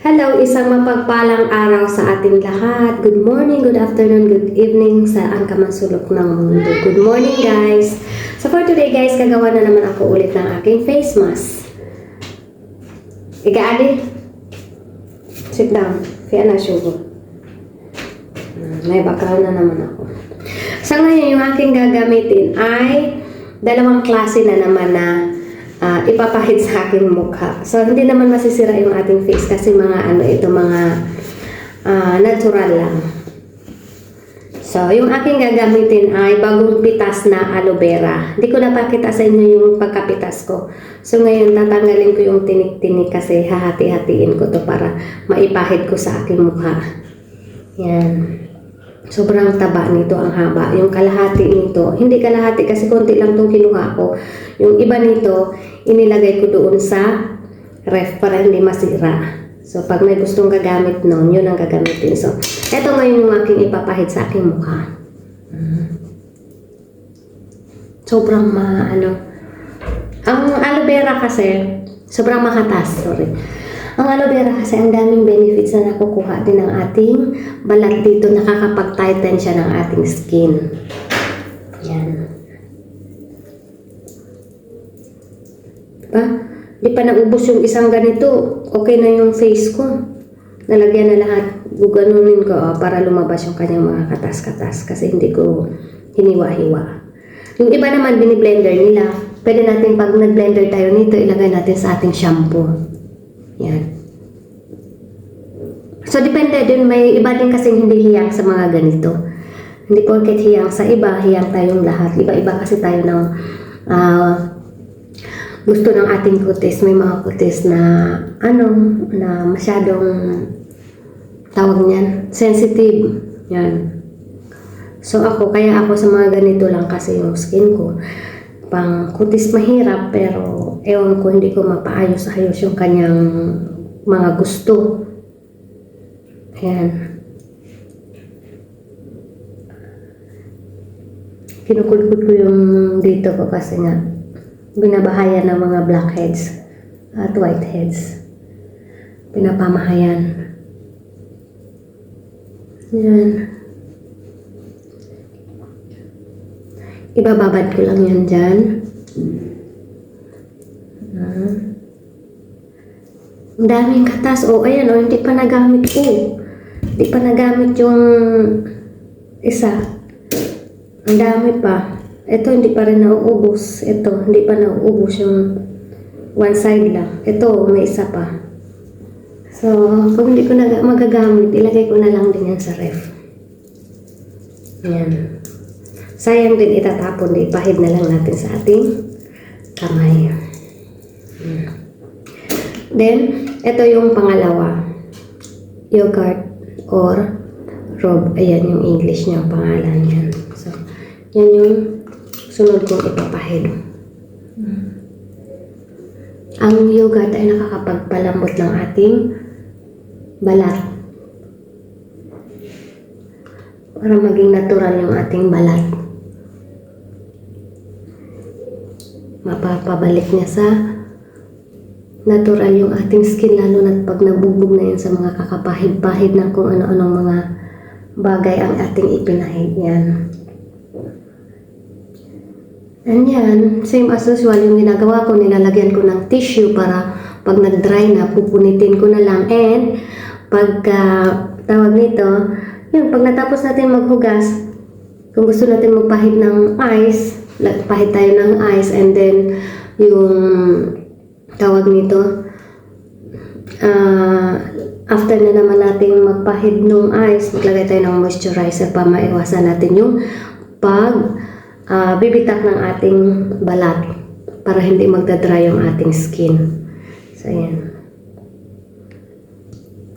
Hello, isang mapagpalang araw sa ating lahat. Good morning, good afternoon, good evening sa ang kamasulok ng mundo. Good morning, guys. So for today, guys, gagawa na naman ako ulit ng aking face mask. Igaali. Sit down. Kaya na sugo. May background na naman ako. Sa ngayon, yung aking gagamitin ay dalawang klase na naman na ah, ipapahid sa aking mukha. So, hindi naman masisira yung ating face kasi mga ano ito, mga ah, natural lang. So, yung aking gagamitin ay bagong pitas na aloe vera. Hindi ko napakita sa inyo yung pagkapitas ko. So, ngayon tatanggalin ko yung tinik-tinik kasi hahati-hatiin ko to para maipahid ko sa aking mukha. Yan. Sobrang taba nito ang haba. Yung kalahati nito, hindi kalahati kasi konti lang itong kinuha ko. Yung iba nito, inilagay ko doon sa ref para hindi masira. So, pag may gustong gagamit noon, yun ang gagamitin. So, eto ngayon yung aking ipapahid sa aking mukha. Sobrang ma, ano, ang aloe vera kasi, sobrang makatas, sorry. Ang aloe vera kasi ang daming benefits na nakukuha din ng ating balat dito. Nakakapag-tighten siya ng ating skin. Yan. Diba? Di pa naubos yung isang ganito. Okay na yung face ko. Nalagyan na lahat. Guganunin ko oh, para lumabas yung kanyang mga katas-katas kasi hindi ko hiniwa-hiwa. Yung iba naman biniblender nila. Pwede natin pag nag-blender tayo nito, ilagay natin sa ating shampoo. Yan. So, depende din. May iba din kasing hindi hiyang sa mga ganito. Hindi porket hiyang sa iba, hiyang tayong lahat. Iba-iba kasi tayo ng ah, gusto ng ating kutis. May mga kutis na ano, na masyadong tawag niyan, sensitive. Yan. So ako, kaya ako sa mga ganito lang kasi yung skin ko. Pang kutis mahirap pero ewan ko hindi ko mapaayos-ayos yung kanyang mga gusto. Ayan. Kinukudkod ko yung dito ko kasi nga binabahayan ng mga blackheads at whiteheads. Pinapamahayan. Yan. Ibababad ko lang yan dyan. Ah. Ang daming katas. O, ayan, o, hindi pa nagamit ko. Hindi pa nagamit yung isa. Ang dami pa. Ito, hindi pa rin nauubos. Ito, hindi pa nauubos yung one side lang. Ito, may isa pa. So, pag hindi ko na magagamit, ilagay ko na lang din yan sa ref. Ayan. Sayang din itatapon, di pahid na lang natin sa ating kamay. Ayan. Then, ito yung pangalawa. Yogurt or rob. Ayan yung English niya, ang pangalan yan. So, yan yung sunod kong ipapahid. Ang yogurt ay nakakapagpalambot ng ating balat. Para maging natural yung ating balat. Mapapabalik niya sa natural yung ating skin lalo na pag nabugbog na yan sa mga kakapahid-pahid ng kung ano-anong mga bagay ang ating ipinahid yan. And yan, same as usual yung ginagawa ko, nilalagyan ko ng tissue para pag nag-dry na, pupunitin ko na lang. And pagka tawag nito, yun, pag natapos natin maghugas, kung gusto natin magpahid ng ice, pahid tayo ng ice and then yung tawag nito, ah, after na naman natin magpahid ng ice, maglagay tayo ng moisturizer para maiwasan natin yung pag ah, bibitak ng ating balat para hindi magdadry yung ating skin. So, ayan.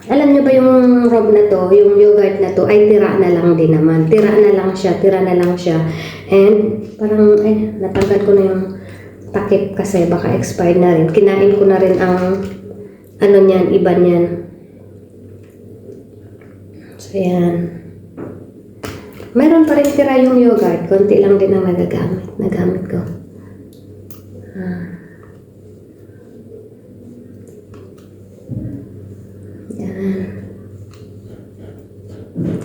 Alam niyo ba yung rob na to, yung yogurt na to, ay tira na lang din naman. Tira na lang siya, tira na lang siya. And parang, ay, natanggal ko na yung takip kasi baka expired na rin. Kinain ko na rin ang ano niyan, iba niyan. So, yan. Meron pa rin tira yung yogurt. Konti lang din ang nagagamit. Nagamit ko. Ah.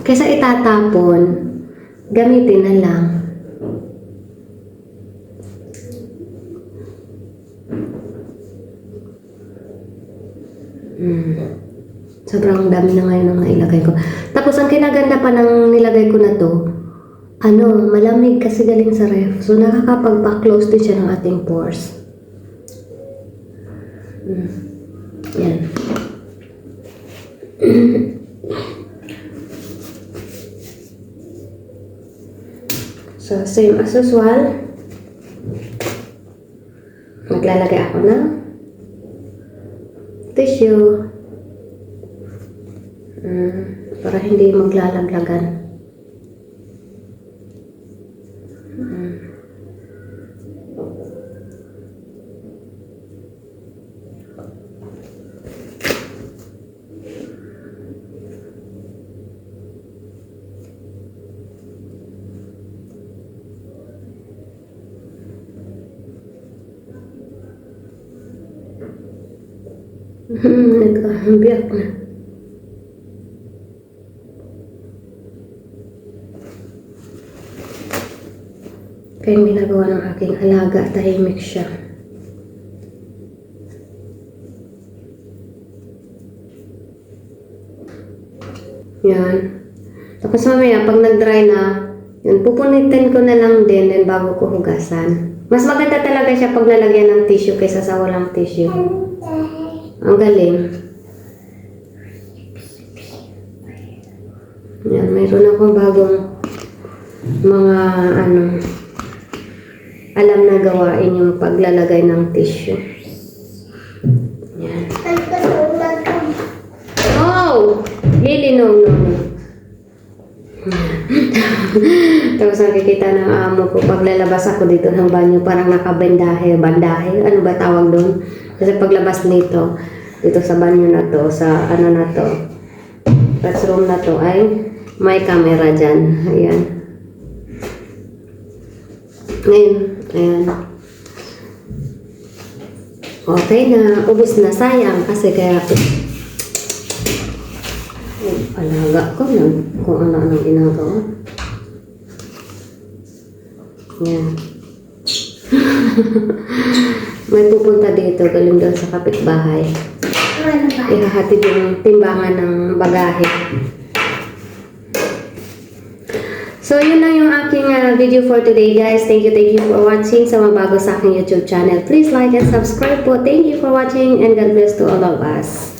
Kaysa itatapon, gamitin na lang. Mm. Sobrang dami na ngayon ang nailagay ko. Tapos ang kinaganda pa ng nilagay ko na to, ano, malamig kasi galing sa ref. So nakakapagpa-close din siya ng ating pores. Mm. Yan. So, same as usual. Maglalagay ako ng tissue. Mm, para hindi maglalaglagan. Hmm, nagkahambiyak na. Kaya yung ginagawa ng aking alaga, tahimik siya. Yan. Tapos mamaya, pag nag-dry na, yun, pupunitin ko na lang din, then bago ko hugasan. Mas maganda talaga siya pag nalagyan ng tissue kaysa sa walang tissue. Ang galing. Yan, mayroon akong bagong mga ano alam na gawain yung paglalagay ng tissue. Yan. Oh! Lily, no, no, no. Tapos nakikita ng amo ko, paglalabas ako dito ng banyo, parang nakabandahe, bandahe, ano ba tawag doon? Kasi paglabas nito, dito sa banyo na to, sa ano na to, restroom na to, ay may camera dyan. Ayan. Ngayon, ayan. Okay na, ubos na sayang kasi kaya Ay, alaga ko na kung ano-anong ginagawa. Yan. May pupunta dito, galing doon sa kapitbahay. Ihahatid yung timbangan ng bagahe. So, yun lang yung aking uh, video for today, guys. Thank you, thank you for watching. Sa mga bago sa aking YouTube channel, please like and subscribe po. Thank you for watching and God bless to all of us.